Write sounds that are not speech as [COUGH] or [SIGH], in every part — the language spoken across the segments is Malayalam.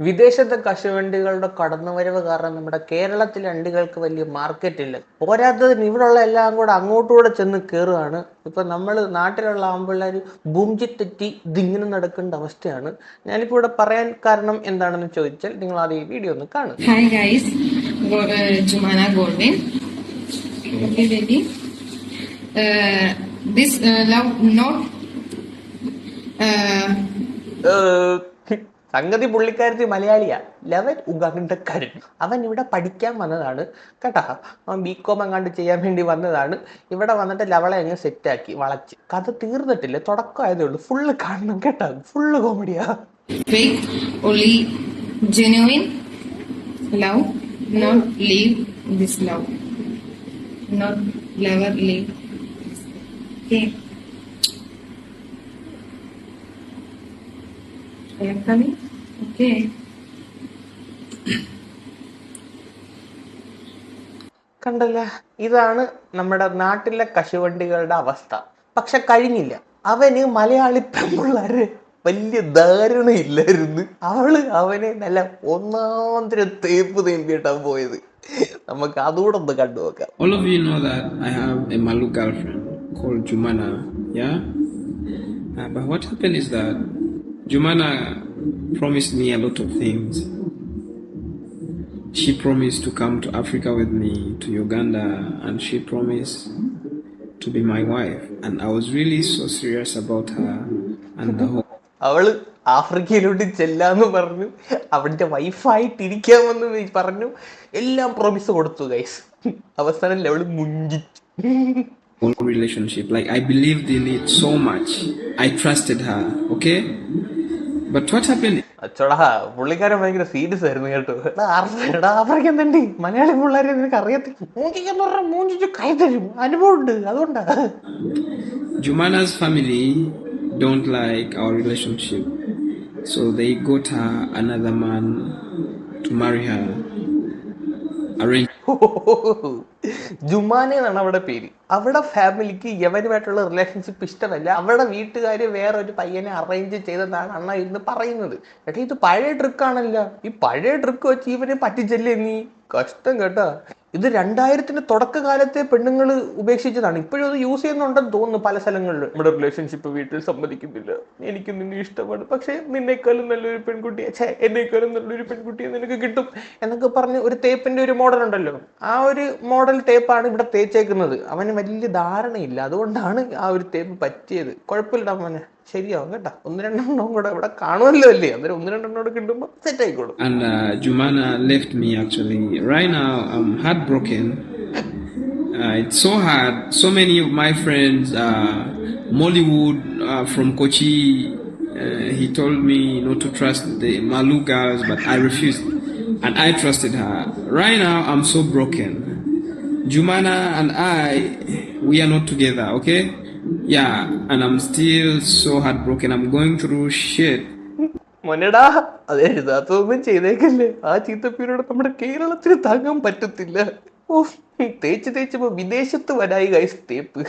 വിദേശത്തെ കശുവണ്ടികളുടെ കടന്നുവരവ് കാരണം നമ്മുടെ കേരളത്തിലെ അണ്ടികൾക്ക് വലിയ മാർക്കറ്റ് ഇല്ല പോരാത്തതിന് ഇവിടെയുള്ള എല്ലാം കൂടെ അങ്ങോട്ടുകൂടെ ചെന്ന് കയറുകയാണ് ഇപ്പൊ നമ്മൾ നാട്ടിലുള്ള ആമ്പിള്ളേർ ബുംജി തെറ്റി ഇതിങ്ങനെ നടക്കേണ്ട അവസ്ഥയാണ്. ഞാനിപ്പോൾ ഇവിടെ പറയാൻ കാരണം എന്താണെന്ന് ചോദിച്ചാൽ നിങ്ങൾ ആദ്യം ഈ വീഡിയോ ഒന്ന് കാണും ഹായ് Jumana ദിസ്. സംഗതി പുള്ളിക്കാരത്തി മലയാളിയാ. ലവൻ ഉഗാണ്ടക്കാരൻ അവൻ ഇവിടെ പഠിക്കാൻ വന്നതാണ്. കേട്ടാ? അവൻ ബി കോം എങ്ങാണ്ട് ചെയ്യാൻ വേണ്ടി വന്നതാണ്. ഇവിടെ വന്നിട്ട് ലവളെ അങ്ങ് സെറ്റാക്കി വളച്ച്. കഥ തീർന്നിട്ടില്ല. തുടക്കമായതേ ഉള്ളൂ. ഫുള്ള് കാണണം കേട്ടാ. ഫുള്ള് കോമഡിയാ not leave leave. Okay. You? Okay. കണ്ടല്ല ഇതാണ് നമ്മുടെ നാട്ടിലെ കശുവണ്ടികളുടെ അവസ്ഥ പക്ഷെ കഴിഞ്ഞില്ല അവന് മലയാളി പെൺപിള്ളേര് വലിയ ധാരണ ഇല്ലായിരുന്നു അവൾ അവനെ നല്ല ഒന്നാന്തര തേപ്പ് തേമ്പിയിട്ടാണ് പോയത് നമുക്ക് അതുകൂടെ ഒന്ന് കണ്ടു നോക്കാം All of you know that I have a Malu girlfriend called Jumana, yeah? Uh, but what happened is that Jumana promised me a lot of things. She promised to come to Africa with me, to Uganda, and she promised to be my wife. And I was really so serious about her and the whole. അവൾ ആഫ്രിക്കയിലോട്ട് ചെല്ലാന്ന് പറഞ്ഞു അവിടുത്തെ വൈഫായിട്ടിരിക്കാമെന്ന് പറഞ്ഞു എല്ലാം പ്രോമിസ് കൊടുത്തു ഗൈസ് അവസാനം അവൾ മുഞ്ചിച്ചു whole relationship. Like I believed in it so much. I trusted her, okay? അച്ചോടാ പുള്ളിക്കാരൻ ഭയങ്കര സീരിയസ് ആയിരുന്നു കേട്ടോ. എടാ ആഫ്രിക്കൻ തന്നെ മലയാളി പിള്ളേരെ നിനക്ക് അറിയത്തില്ല. അനുഭവമുണ്ട് പറഞ്ഞാൽ മൂഞ്ചിച്ച് കൈ തരും. അനുഭവം അതുകൊണ്ടാ. Jumana's family don't like our relationship, so they got her another man to marry her. ജുമാനെ എന്നാണ് അവിടെ പേര്. അവിടെ ഫാമിലിക്ക് യവനുമായിട്ടുള്ള റിലേഷൻഷിപ്പ് ഇഷ്ടമല്ല. അവിടെ വീട്ടുകാർ വേറെ ഒരു പയ്യനെ അറേഞ്ച് ചെയ്തതാണ് അണ്ണ ഇന്ന് പറയുന്നത്. ഏട്ടാ ഇത് പഴയ ട്രിക്കാണല്ലോ ഈ പഴയ ട്രിക്ക് വെച്ച് ഇവനെ പറ്റിച്ചല്ലേ നീ? കഷ്ടം കേട്ടാ. ഇത് രണ്ടായിരത്തിന്റെ തുടക്കകാലത്തെ പെണ്ണുങ്ങൾ ഉപേക്ഷിച്ചതാണ്. ഇപ്പോഴും അത് യൂസ് ചെയ്യുന്നുണ്ടെന്ന് തോന്നുന്നു പല സ്ഥലങ്ങളിൽ നമ്മുടെ റിലേഷൻഷിപ്പ് വീട്ടിൽ സമ്മതിക്കുന്നില്ല. എനിക്ക് നിന്നെ ഇഷ്ടമാണ്. പക്ഷേ നിന്നേക്കാളും നല്ലൊരു പെൺകുട്ടി ഛേ എന്നേക്കാളും നല്ലൊരു പെൺകുട്ടി നിനക്ക് കിട്ടും എന്നൊക്കെ പറഞ്ഞ് ഒരു തേപ്പിന്റെ ഒരു മോഡൽ ഉണ്ടല്ലോ. ആ ഒരു മോഡൽ തേപ്പാണ് ഇവിടെ തേച്ചേക്കുന്നത്. അവന് വലിയ ധാരണയില്ല. അതുകൊണ്ടാണ് ആ ഒരു തേപ്പ് പറ്റിയത്. കുഴപ്പമില്ല അവന് ശരിയാവും കേട്ടാ ഒന്ന് രണ്ടെണ്ണം കൂടെ ഇവിടെ കാണുമല്ലോ അല്ലേ അന്നേരം ഒന്ന് രണ്ടെണ്ണം കൂടെ കിട്ടുമ്പോൾ സെറ്റ് ആയിക്കോളും and uh, Jumana left me actually. Right now, I'm heartbroken. Uh, it's so hard. So many of my friends, uh, Mollywood uh, from Kochi, uh, he told me not to trust the Malu girls, but I refused. And I trusted her. Right now, I'm so broken. Jumana and I, we are not together, okay? Yeah, and I'm still so heartbroken. I'm going through shit. മൊന്നടാ അതെ എഴുതാത്തതൊന്നും ചെയ്തേക്കല്ലേ. ആ ചീത്തപ്പേരോട് നമ്മുടെ കേരളത്തിന് താങ്ങാൻ പറ്റത്തില്ല. ഓ തേച്ച് തേച്ചപ്പോ വിദേശത്ത് വരായി ഗൈസ് തേപ്പ്.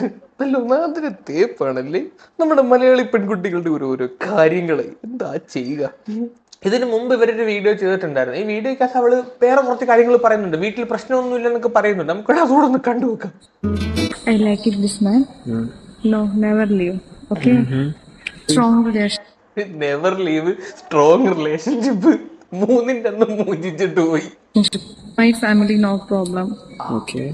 നല്ല ഒന്നാമതൊരു തേപ്പാണല്ലേ? നമ്മുടെ മലയാളി പെൺകുട്ടികളുടെ ഓരോരോ കാര്യങ്ങൾ. എന്താ ചെയ്യുക? ഇതിനു മുമ്പ് ഇവരൊരു വീഡിയോ ചെയ്തിട്ടുണ്ടായിരുന്നു. ഈ വീഡിയോക്കകത്ത് അവൾ വേറെ കുറച്ച് കാര്യങ്ങൾ പറയുന്നുണ്ട്. വീട്ടിൽ പ്രശ്നമൊന്നും ഇല്ലെന്നൊക്കെ പറയുന്നുണ്ട്. നമുക്ക് അതുകൂടെ ഒന്ന് കണ്ടുനോക്കാം. I like it, this man. No, never leave. Okay? Strong relation. Never leave strong relationship മൂന്നിന്റെ അന്ന് മൂഞ്ചിച്ചിട്ട് പോയി My family, no problem. Okay.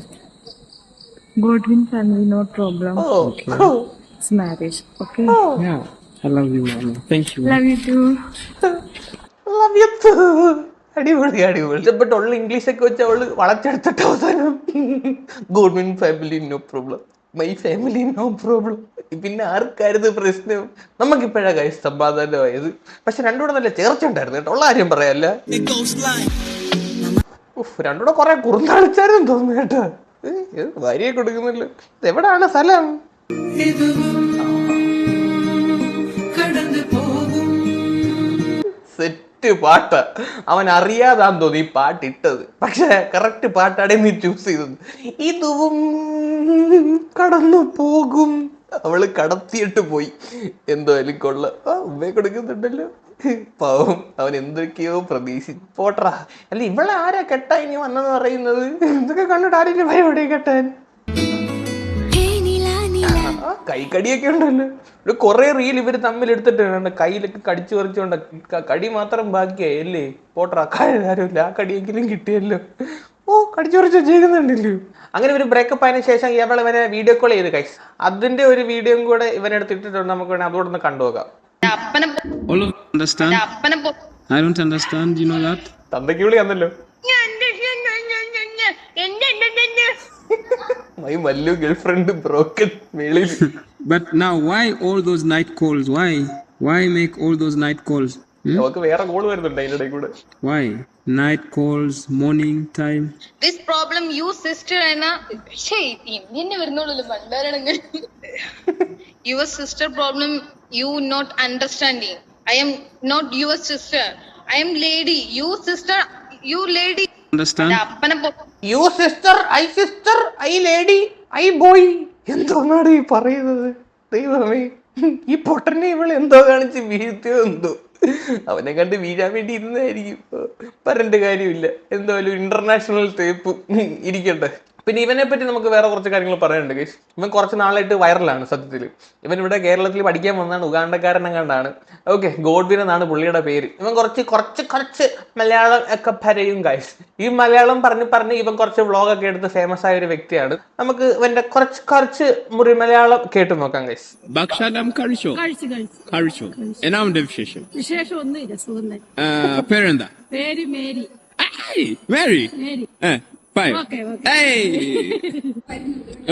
Godwin family, no problem. Oh oh It's marriage. Okay? Yeah, I love you, Mama. Thank you. Love you too. Love you too. അടിപൊളി അടിപൊളി ഇഷ്ടപ്പെട്ടുള്ള ഇംഗ്ലീഷ് ഒക്കെ വെച്ച് അവൾ വളച്ചെടുത്തിട്ട് അവസാനം government family no problem my family no problem പിന്നെ ആർക്കായിരുന്നു പ്രശ്നം? നമുക്കിപ്പോഴാ കൈ സമാധാനമായത് പക്ഷെ രണ്ടുകൂടെ നല്ല ചേർച്ച ഉണ്ടായിരുന്നു കേട്ടോ. ഉള്ള കാര്യം പറയാല്ല. രണ്ടുകൂടെ കുറെ കുറുന്നാളിച്ചായിരുന്നു തോന്നുന്നു കേട്ടോ. ഭാര്യയെ കൊടുക്കുന്നല്ലോ. ഇതെവിടാണ് എവിടാണ് സ്ഥലം സെറ്റ് പാട്ട്. അവൻ അറിയാതാന്ന് തോന്നി ഈ പാട്ട് ഇട്ടത്. പക്ഷെ കറക്റ്റ് പാട്ടാണ് നീ ചൂസ് ചെയ്തത്. ഇതും കടന്നു പോകും. അവൾ കടത്തിയിട്ട് പോയി. എന്തോ അല്ലെങ്കിൽ കൊള്ള ഉമ്മയെ കൊടുക്കുന്നുണ്ടല്ലോ. പാവം. അവൻ എന്തൊക്കെയോ പ്രതീക്ഷി. പോട്ടറാ അല്ല ഇവളെ ആരാ കെട്ടാ ഇനി വന്നെന്ന് പറയുന്നത്? എന്തൊക്കെ കണ്ടിട്ട് ആരെങ്കിലും ഭയം എവിടെ കെട്ടാൻ? കൈക്കടിയൊക്കെ ഉണ്ടല്ലോ. ഒരു കൊറേ റീൽ ഇവർ തമ്മിൽ എടുത്തിട്ടുണ്ട്. കയ്യിലൊക്കെ കടിച്ചു പറിച്ചുകൊണ്ട് കടി മാത്രം ബാക്കിയായി അല്ലേ പോട്ടർ കാര്യമില്ല ആ കടിയെങ്കിലും കിട്ടിയല്ലോ. ഓ കടിച്ചു പറിച്ചു ചെയ്യുന്നുണ്ടല്ലോ അങ്ങനെ ഒരു ബ്രേക്കപ്പ് ആയതിനു ശേഷം ഇയാൾ ഇവനെ വീഡിയോ കോൾ ചെയ്ത് കൈസ് അതിന്റെ ഒരു വീഡിയോയും കൂടെ ഇവനെടുത്ത് ഇട്ടിട്ടുണ്ട്. നമുക്ക് വേണേ അതോടെ ഒന്ന് കണ്ടുപോകാം അപ്പനെ? അപ്പനെ പോ- I don't understand. You know that? തന്തയ്ക്ക് വിളി വന്നല്ലോ മൈ മല്ലു ഗേൾഫ്രണ്ട് ബ്രോക്കൺ മേളിൽ but now why all those night calls why why make all those night calls? നമുക്ക് വേറെ കോൾ വരുന്നുണ്ട് അതിന്റെ ഇടയിൽ കൂടെ. Why night calls morning time this problem you sister എന്ന ഷേ ഇന്ത്യന്നെ വരുന്നുള്ളൂ പണ്ടാരാണെങ്കിൽ your sister problem you not understanding I'm not your sister I'm lady you sister you lady understand അപ്പനെ പോ- you sister I sister I lady I boy എന്തോന്നാണ് ഈ പറയുന്നത്? ദൈവമേ. ഈ പൊട്ടനെ ഇവൾ എന്തോ കാണിച്ച് വീഴ്ത്തിയോ എന്തോ. അവനെ കണ്ട് വീഴാൻ വേണ്ടി ഇരുന്നായിരിക്കും പറഞ്ഞിട്ട് കാര്യമില്ല. എന്തോ ഒരു ഇന്റർനാഷണൽ തേപ്പ് ഇരിക്കട്ടെ. പിന്നെ ഇവനെ പറ്റി നമുക്ക് വേറെ കുറച്ച് കാര്യങ്ങൾ പറയാനുണ്ട് ഗൈസ് ഇവൻ കുറച്ച് നാളായിട്ട് വൈറലാണ് സത്യത്തിൽ ഇവൻ ഇവിടെ കേരളത്തിൽ പഠിക്കാൻ വന്നതാണ് ഉഗാണ്ടക്കാരനെ കണ്ടാണ് ഓക്കെ ഗോഡ്വിൻ എന്നാണ് പുള്ളിയുടെ പേര്. ഇവൻ കുറച്ച് കുറച്ച് കുറച്ച് മലയാളം ഒക്കെ പറയും ഗൈസ് ഈ മലയാളം പറഞ്ഞ് പറഞ്ഞ് ഇവൻ കുറച്ച് വ്ളോഗൊക്കെ എടുത്ത് ഫേമസ് ആയ ഒരു വ്യക്തിയാണ്. നമുക്ക് ഇവന്റെ കുറച്ച് കുറച്ച് മുറി മലയാളം കേട്ട് നോക്കാം ഗൈസ് ഭക്ഷണം കഴിച്ചോ? കഴിച്ചു. Enam Devishesha. വിശേഷം? ഒന്നുമില്ല പേരെന്താ. പേര് Mary. Mary? Eh, five. Okay, okay. Hey!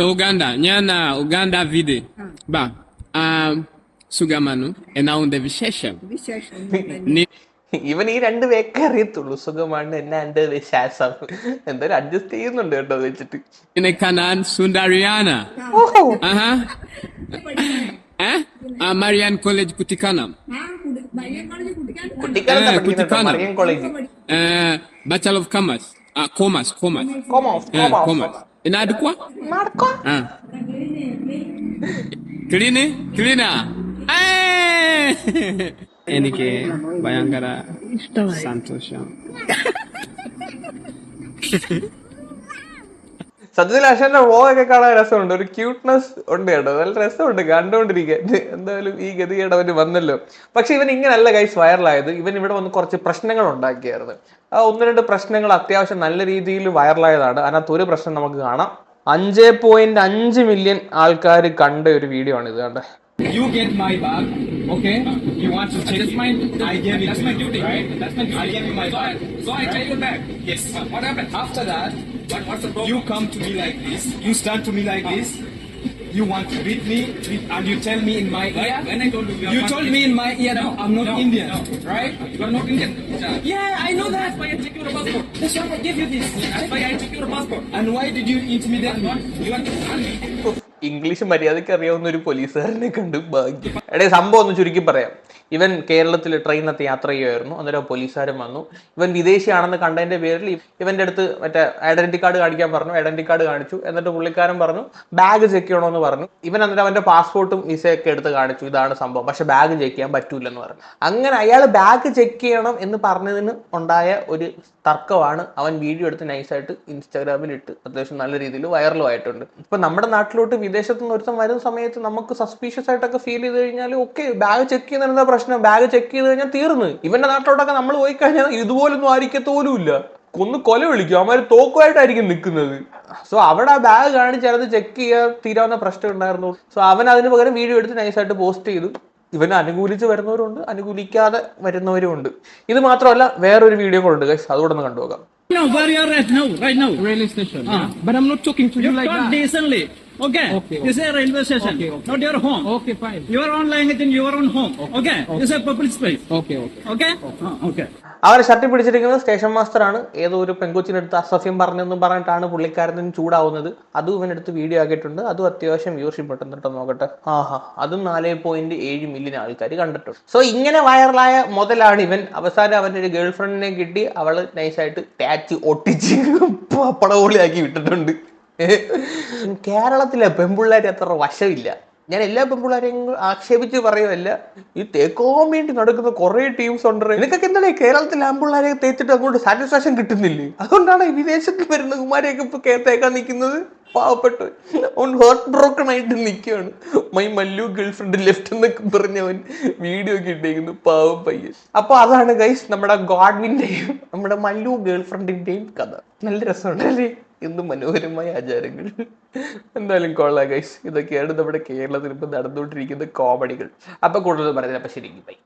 Uganda. Nyana Uganda vide. Ba. Um, Sugamanu. Enam Devishesha. Ni ഇവൻ ഈ രണ്ട് പേക്കെ അറിയത്തുള്ളൂ സുഖമാണ് എന്നാ എന്റെ വിശ്വാസം എന്തായാലും അഡ്ജസ്റ്റ് ചെയ്യുന്നുണ്ട് കേട്ടോ വെച്ചിട്ട് Ine Kanan Sundariana. Uh-huh. Eh? Uh, Marian College Kutikanam. കുട്ടിക്കാലത്ത് ഏ, പഠിക്കുന്നുണ്ട് Kuttikanam. Mariyam college Uh, Bachelor of Commerce. Uh, Commerce. Commerce. കോമോസ് Eh, commerce. Inadukwa? നടക്കോ Ah. Clean? Cleaner. എനിക്ക് ഭയങ്കര ഇഷ്ടമായി സന്തോഷം സത്യത്തിൽ അശ്വന്റെ വ്ളോഗൊക്കെ കാണാൻ രസമുണ്ട്. ഒരു ക്യൂട്ട്നെസ് ഉണ്ട് കേട്ടോ. നല്ല രസമുണ്ട് കണ്ടുകൊണ്ടിരിക്കാൻ എന്തായാലും ഈ ഗതികേട് അവന് വന്നല്ലോ. പക്ഷെ ഇവൻ ഇങ്ങനല്ല ഗൈസ് വൈറലായത് ഇവൻ ഇവിടെ വന്ന് കുറച്ച് പ്രശ്നങ്ങൾ ഉണ്ടാക്കിയായിരുന്നു. ആ ഒന്ന് രണ്ട് പ്രശ്നങ്ങൾ അത്യാവശ്യം നല്ല രീതിയിൽ വൈറലായതാണ് അതിനകത്ത് ഒരു പ്രശ്നം നമുക്ക് കാണാം. അഞ്ച് പോയിന്റ് അഞ്ച് മില്യൺ ആൾക്കാർ കണ്ട ഒരു വീഡിയോ ആണ് ഇത് കണ്ടത് you get my okay? You want to take That's my, I gave it that's to my you, duty, right? That's my duty. I gave you my bag. So I take your bag. Yes. What happened? After that, what, what's the problem? You come to me like this. You stand to me like this. You want to beat me, and you tell me in my ear. When I told you, you told me in my ear, no, I'm not Indian, right? You are not Indian. Yeah, I know that. That's why I took your passport. That's why I gave you this. That's why I took your passport. And why did you intimidate me? You want English മര്യാദയ്ക്ക് അറിയാവുന്ന ഒരു പോലീസുകാരനെ കണ്ട് ഭാഗ്യം. എടേ സംഭവം ഒന്ന് ചുരുക്കി പറയാം. ഇവൻ കേരളത്തിൽ ട്രെയിനകത്ത് യാത്ര ചെയ്യുമായിരുന്നു അന്നേരം പോലീസുകാരൻ വന്നു. ഇവൻ വിദേശിയാണെന്ന് കണ്ടതിന്റെ പേരിൽ ഇവന്റെ അടുത്ത് മറ്റേ ഐഡന്റിറ്റി കാർഡ് കാണിക്കാൻ പറഞ്ഞു. ഐഡന്റിറ്റി കാർഡ് കാണിച്ചു. എന്നിട്ട് പുള്ളിക്കാരൻ പറഞ്ഞു ബാഗ് ചെക്ക് ചെയ്യണമെന്ന് പറഞ്ഞു. ഇവൻ അന്നേരം അവന്റെ പാസ്പോർട്ടും വിസയൊക്കെ എടുത്ത് കാണിച്ചു. ഇതാണ് സംഭവം. പക്ഷെ ബാഗ് ചെക്ക് ചെയ്യാൻ പറ്റൂലെന്ന് പറഞ്ഞു. അങ്ങനെ അയാൾ ബാഗ് ചെക്ക് ചെയ്യണം എന്ന് പറഞ്ഞതിന് ഉണ്ടായ ഒരു തർക്കമാണ് അവൻ വീഡിയോ എടുത്ത് നൈസായിട്ട് ഇൻസ്റ്റാഗ്രാമിൽ ഇട്ട്. അത്യാവശ്യം നല്ല രീതിയിൽ വൈറലും ആയിട്ടുണ്ട്. ഇപ്പൊ നമ്മുടെ നാട്ടിലോട്ട് വിദേശത്ത് നിന്ന് ഒരുത്തം വരുന്ന സമയത്ത് നമുക്ക് സസ്പീഷ്യസ് ആയിട്ടൊക്കെ ഫീൽ ചെയ്ത് കഴിഞ്ഞാൽ ഓക്കെ ബാഗ് ചെക്ക് ചെയ്യുന്ന എന്താ പ്രശ്നം? ബാഗ് ചെക്ക് ചെയ്ത് കഴിഞ്ഞാൽ തീർന്നു. ഇവന്റെ നാട്ടിലോട്ടൊക്കെ നമ്മൾ പോയി കഴിഞ്ഞാൽ ഇതുപോലൊന്നും ആയിരിക്കത്തോലും ഇല്ല കൊന്ന് കൊല വിളിക്കും. അവന്മാർ തോക്കുമായിട്ടായിരിക്കും നിൽക്കുന്നത് സോ അവിടെ ആ ബാഗ് കാണിച്ച് അത് ചെക്ക് ചെയ്യാൻ തീരാവുന്ന പ്രശ്നം ഉണ്ടായിരുന്നു. സോ അവൻ അതിന് പകരം വീഡിയോ എടുത്ത് നൈസായിട്ട് പോസ്റ്റ് ചെയ്തു. ഇവനെ അനുകൂലിച്ച് വരുന്നവരുണ്ട്. അനുകൂലിക്കാതെ വരുന്നവരും ഉണ്ട്. ഇത് മാത്രമല്ല വേറൊരു വീഡിയോ കൂടെ ഉണ്ട് ഗൈസ് അതുകൂടെ ഒന്ന് കണ്ടുപോകാം No, where you are right now, right now. railway station. Ah. but i'm not talking to you, You like that. decently. Okay. Okay, This is a railway station, Okay, okay. not your home. okay fine Your own language in your own home. Okay. This is a public space. okay okay Okay. Ah, okay. അവരെ ഷർട്ട് പിടിച്ചിരിക്കുന്നത് സ്റ്റേഷൻ മാസ്റ്റർ ആണ് ഏതോ ഒരു പെങ്കൊച്ചിനടുത്ത് അസഭ്യം പറഞ്ഞെന്നും പറഞ്ഞിട്ടാണ് പുള്ളിക്കാരനും ചൂടാവുന്നത് അതും ഇവനെടുത്ത് വീഡിയോ ആക്കിയിട്ടുണ്ട് അതും അത്യാവശ്യം വ്യൂഷിപ്പ് പെട്ടെന്നിട്ടോ നോക്കട്ടെ ആഹാ അതും നാല് പോയിന്റ് ഏഴ് മില്യൺ ആൾക്കാർ കണ്ടിട്ടുണ്ട് സോ ഇങ്ങനെ വൈറലായ മുതലാണ് ഇവൻ അവസാനം അവന്റെ ഒരു ഗേൾഫ്രണ്ടിനെ കിട്ടി അവൾ നൈസായിട്ട് ടാച്ച് ഒട്ടിച്ച് പടവോളിയാക്കി വിട്ടിട്ടുണ്ട് [LAUGHS] കേരളത്തിലെ പെമ്പിള്ളേരെ അത്ര വശമില്ല. ഞാൻ എല്ലാ പെമ്പിള്ളേരെയും ആക്ഷേപിച്ച് പറയുമല്ല ഈ തേക്കാൻ വേണ്ടി നടക്കുന്ന കുറെ ടീംസ് ഉണ്ട്. നിനക്കൊക്കെ എന്താണ് ഈ കേരളത്തിൽ ആമ്പിള്ളേരെ തേച്ചിട്ട് അങ്ങോട്ട് സാറ്റിസ്ഫാക്ഷൻ കിട്ടുന്നില്ലേ? അതുകൊണ്ടാണ് വിദേശത്ത് വരുന്ന കുമാരെയൊക്കെ ഇപ്പൊ തേക്കാൻ നിൽക്കുന്നത്. പാവപ്പെട്ടു അവൻ ഹേർട്ട് ബ്രോക്കൺ ആയിട്ട് നിൽക്കുകയാണ്. മൈ മല്ലു ഗേൾഫ്രണ്ട് ലെഫ്റ്റ് എന്നൊക്കെ പറഞ്ഞവൻ വീഡിയോ ഒക്കെ ഇട്ടേക്കുന്നു. പാവം പയ്യൻ. അപ്പൊ അതാണ് ഗൈസ് നമ്മുടെ ഗോഡ്വിന്റെയും നമ്മുടെ മല്ലു ഗേൾഫ്രണ്ടിന്റെയും കഥ. നല്ല രസമുണ്ടല്ലേ? എന്ത് മനോഹരമായ ആചാരങ്ങൾ. എന്തായാലും കൊള്ളാം ഗൈസ് ഇതൊക്കെയാണ് നമ്മുടെ കേരളത്തിൽ ഇപ്പം നടന്നുകൊണ്ടിരിക്കുന്ന കോമഡികൾ അപ്പം കൂടുതൽ പറയുന്നത് അപ്പം ശരി ബൈ